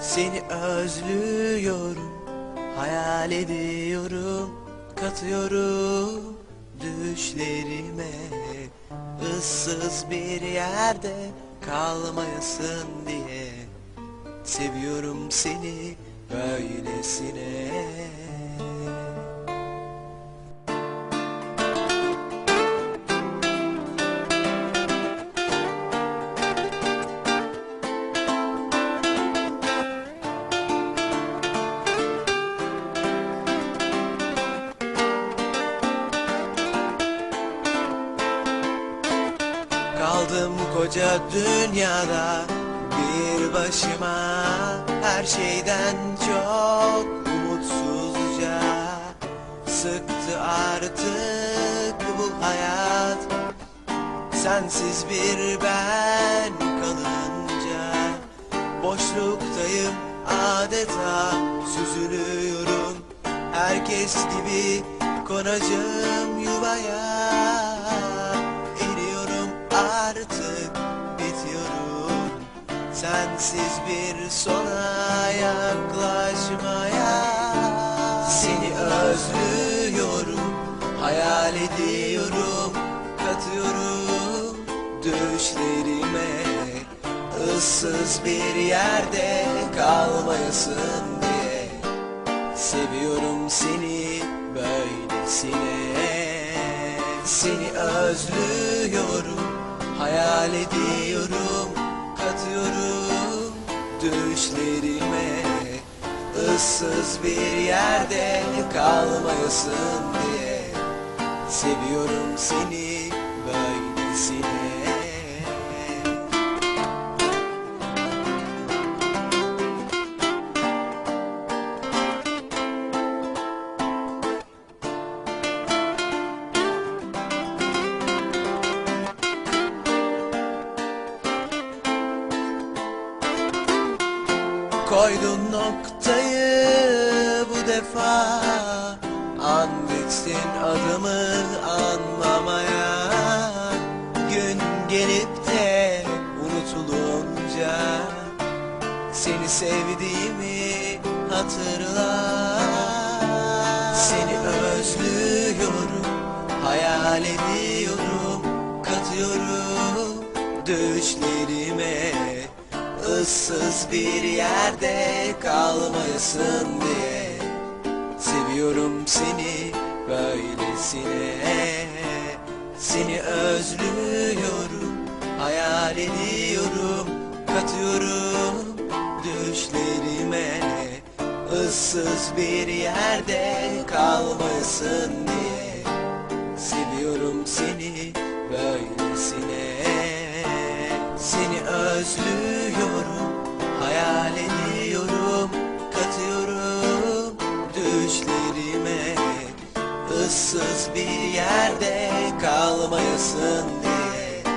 Seni özlüyorum Hayal ediyorum Katıyorum Düşlerime. Issız bir yerde Kalmayasın diye Seviyorum seni Böylesine Kaldım koca dünyada. Bir başıma Her şeyden çok umutsuzca Sıktı artık bu hayat. Sensiz bir ben kalınca Boşluktayım adeta. Süzülüyorum Herkes gibi konacağım yuvaya Sensiz bir sona yaklaşmaya. Seni özlüyorum Hayal ediyorum Katıyorum düşlerime. Issız bir yerde kalmayasın diye. Seviyorum seni böylesine. Seni özlüyorum Hayal ediyorum Katıyorum düşlerime ıssız bir yerde kalmayasın diye. Seviyorum seni Koydun noktayı bu defa. Andetsin adımı anlamaya. Gün gelip de unutulunca Seni sevdiğimi hatırla. Seni özlüyorum Hayal ediyorum Katıyorum düşlerime ıssız bir yerde kalmayasın diye. Seviyorum seni böylesine. Seni özlüyorum Hayal ediyorum. Katıyorum düşlerime. Issız bir yerde kalmayasın diye. Seviyorum seni böylesine özlüyorum Hayal ediyorum Katıyorum düşlerime. Issız bir yerde kalmayasın. diye